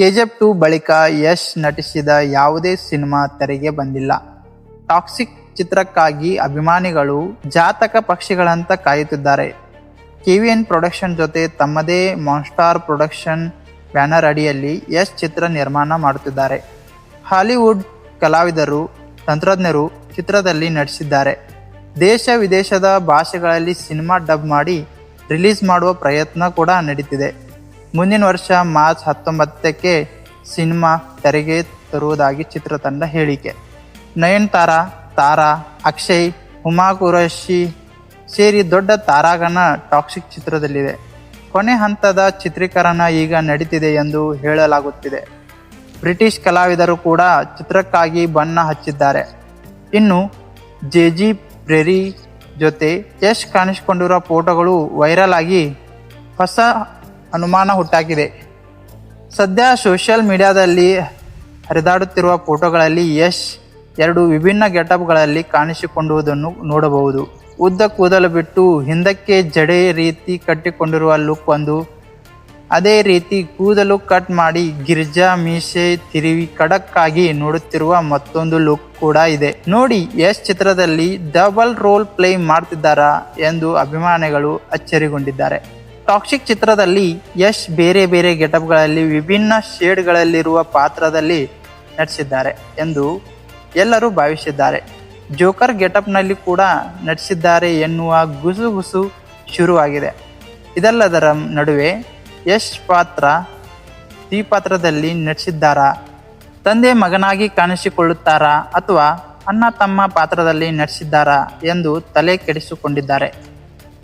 KGF to ಬಳಿಕ ಯಶ್ ನಟಿಸಿದ ಯಾವುದೇ ಸಿನಿಮಾ ತೆರೆಗೆ ಬಂದಿಲ್ಲ. ಟಾಕ್ಸಿಕ್ ಚಿತ್ರಕ್ಕಾಗಿ ಅಭಿಮಾನಿಗಳು ಜಾತಕ ಪಕ್ಷಿಗಳಂತ ಕಾಯುತ್ತಿದ್ದಾರೆ. ಕೆವಿಎನ್ ಪ್ರೊಡಕ್ಷನ್ ಜೊತೆ ತಮ್ಮದೇ ಮಾನ್ಸ್ಟಾರ್ ಪ್ರೊಡಕ್ಷನ್ ಬ್ಯಾನರ್ ಅಡಿಯಲ್ಲಿ ಯಶ್ ಚಿತ್ರ ನಿರ್ಮಾಣ ಮಾಡುತ್ತಿದ್ದಾರೆ. ಹಾಲಿವುಡ್ ಕಲಾವಿದರು, ತಂತ್ರಜ್ಞರು ಚಿತ್ರದಲ್ಲಿ ನಟಿಸಿದ್ದಾರೆ. ದೇಶ ವಿದೇಶದ ಭಾಷೆಗಳಲ್ಲಿ ಸಿನಿಮಾ ಡಬ್ ಮಾಡಿ ರಿಲೀಸ್ ಮಾಡುವ ಪ್ರಯತ್ನ ಕೂಡ ನಡೀತಿದೆ. ಮುಂದಿನ ವರ್ಷ ಮಾರ್ಚ್ ಹತ್ತೊಂಬತ್ತಕ್ಕೆ ಸಿನಿಮಾ ತೆರೆಗೆ ತರುವುದಾಗಿ ಚಿತ್ರತಂಡ ಹೇಳಿಕೆ. ನಯನ್ತಾರಾ, ತಾರಾ, ಅಕ್ಷಯ್ ಹುಮಾ ಕುರಶಿ ಸೇರಿ ದೊಡ್ಡ ತಾರಾಗಣ ಟಾಕ್ಸಿಕ್ ಚಿತ್ರದಲ್ಲಿದೆ ಕೊನೆ ಹಂತದ ಚಿತ್ರೀಕರಣ ಈಗ ನಡೀತಿದೆ ಎಂದು ಹೇಳಲಾಗುತ್ತಿದೆ. ಬ್ರಿಟಿಷ್ ಕಲಾವಿದರು ಕೂಡ ಚಿತ್ರಕ್ಕಾಗಿ ಬಣ್ಣ ಹಚ್ಚಿದ್ದಾರೆ. ಇನ್ನು ಜೆ ಜಿ ಪ್ರೆರಿ ಜೊತೆ ಯಶ್ ಕಾಣಿಸಿಕೊಂಡಿರುವ ಫೋಟೋಗಳು ವೈರಲ್ ಆಗಿ ಹೊಸ ಅನುಮಾನ ಹುಟ್ಟಾಕಿದೆ. ಸದ್ಯ ಸೋಷಿಯಲ್ ಮೀಡಿಯಾದಲ್ಲಿ ಹರಿದಾಡುತ್ತಿರುವ ಫೋಟೋಗಳಲ್ಲಿ ಯಶ್ ಎರಡು ವಿಭಿನ್ನ ಗೆಟಪ್ಗಳಲ್ಲಿ ಕಾಣಿಸಿಕೊಂಡುವುದನ್ನು ನೋಡಬಹುದು. ಉದ್ದ ಕೂದಲು ಬಿಟ್ಟು ಹಿಂದಕ್ಕೆ ಜಡೆ ರೀತಿ ಕಟ್ಟಿಕೊಂಡಿರುವ ಲುಕ್ ಒಂದು. ಅದೇ ರೀತಿ ಕೂದಲು ಕಟ್ ಮಾಡಿ ಗಿರ್ಜಾ ಮೀಸೆ ತಿರುವಿ ಖಡಕ್ ಆಗಿ ನೋಡುತ್ತಿರುವ ಮತ್ತೊಂದು ಲುಕ್ ಕೂಡ ಇದೆ. ನೋಡಿ, ಯಶ್ ಚಿತ್ರದಲ್ಲಿ ಡಬಲ್ ರೋಲ್ ಪ್ಲೇ ಮಾಡ್ತಿದ್ದಾರಾ ಎಂದು ಅಭಿಮಾನಿಗಳು ಅಚ್ಚರಿಗೊಂಡಿದ್ದಾರೆ. ಟಾಕ್ಸಿಕ್ ಚಿತ್ರದಲ್ಲಿ ಯಶ್ ಬೇರೆ ಬೇರೆ ಗೆಟಪ್ಗಳಲ್ಲಿ ವಿಭಿನ್ನ ಶೇಡ್ಗಳಲ್ಲಿರುವ ಪಾತ್ರದಲ್ಲಿ ನಟಿಸಿದ್ದಾರೆ ಎಂದು ಎಲ್ಲರೂ ಭಾವಿಸಿದ್ದಾರೆ. ಜೋಕರ್ ಗೆಟಪ್ನಲ್ಲಿ ಕೂಡ ನಟಿಸಿದ್ದಾರೆ ಎನ್ನುವ ಗುಸುಗುಸು ಶುರುವಾಗಿದೆ. ಇದಲ್ಲದರ ನಡುವೆ ಯಶ್ ಪಾತ್ರ ಈ ಪಾತ್ರದಲ್ಲಿ ನಟಿಸಿದ್ದಾರಾ, ತಂದೆ ಮಗನಾಗಿ ಕಾಣಿಸಿಕೊಳ್ಳುತ್ತಾರಾ ಅಥವಾ ಅಣ್ಣ ತಮ್ಮ ಪಾತ್ರದಲ್ಲಿ ನಟಿಸಿದ್ದಾರಾ ಎಂದು ತಲೆ ಕೆಡಿಸಿಕೊಂಡಿದ್ದಾರೆ.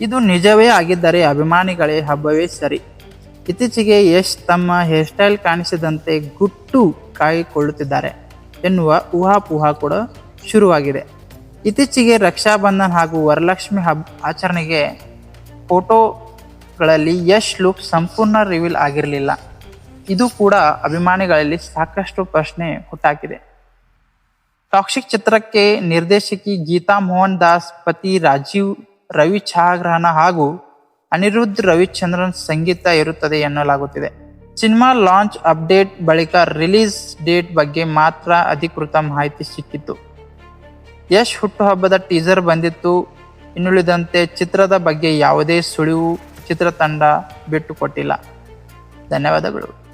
ಇದು ನಿಜವೇ ಆಗಿದ್ದರೆ ಅಭಿಮಾನಿಗಳೇ, ಹಬ್ಬವೇ ಸರಿ. ಇತ್ತೀಚೆಗೆ ಯಶ್ ತಮ್ಮ ಹೇರ್ ಸ್ಟೈಲ್ ಕಾಣಿಸಿದಂತೆ ಗುಟ್ಟು ಕಾಯಿಕೊಳ್ಳುತ್ತಿದ್ದಾರೆ ಎನ್ನುವ ಊಹಾಪೋಹ ಕೂಡ ಶುರುವಾಗಿದೆ. ಇತ್ತೀಚೆಗೆ ರಕ್ಷಾಬಂಧನ್ ಹಾಗೂ ವರಲಕ್ಷ್ಮಿ ಹಬ್ಬ ಆಚರಣೆಗೆ ಫೋಟೋಗಳಲ್ಲಿ ಯಶ್ ಲುಕ್ ಸಂಪೂರ್ಣ ರಿವೀಲ್ ಆಗಿರಲಿಲ್ಲ. ಇದು ಕೂಡ ಅಭಿಮಾನಿಗಳಲ್ಲಿ ಸಾಕಷ್ಟು ಪ್ರಶ್ನೆ ಹುಟ್ಟಾಕಿದೆ. ಟಾಕ್ಸಿಕ್ ಚಿತ್ರಕ್ಕೆ ನಿರ್ದೇಶಕಿ ಗೀತಾ ಮೋಹನ್ ದಾಸ್ ಪತಿ ರಾಜೀವ್ ರವಿ ಛಾಯಾಗ್ರಹಣ ಹಾಗೂ ಅನಿರುದ್ಧ್ ರವಿಚಂದ್ರನ್ ಸಂಗೀತ ಇರುತ್ತದೆ ಎನ್ನಲಾಗುತ್ತಿದೆ. ಸಿನಿಮಾ ಲಾಂಚ್ ಅಪ್ಡೇಟ್ ಬಳಿಕ ರಿಲೀಸ್ ಡೇಟ್ ಬಗ್ಗೆ ಮಾತ್ರ ಅಧಿಕೃತ ಮಾಹಿತಿ ಸಿಕ್ಕಿತ್ತು. ಯಶ್ ಹುಟ್ಟುಹಬ್ಬದ ಟೀಸರ್ ಬಂದಿತ್ತು. ಇನ್ನುಳಿದಂತೆ ಚಿತ್ರದ ಬಗ್ಗೆ ಯಾವುದೇ ಸುಳಿವು ಚಿತ್ರತಂಡ ಬಿಟ್ಟುಕೊಟ್ಟಿಲ್ಲ. ಧನ್ಯವಾದಗಳು.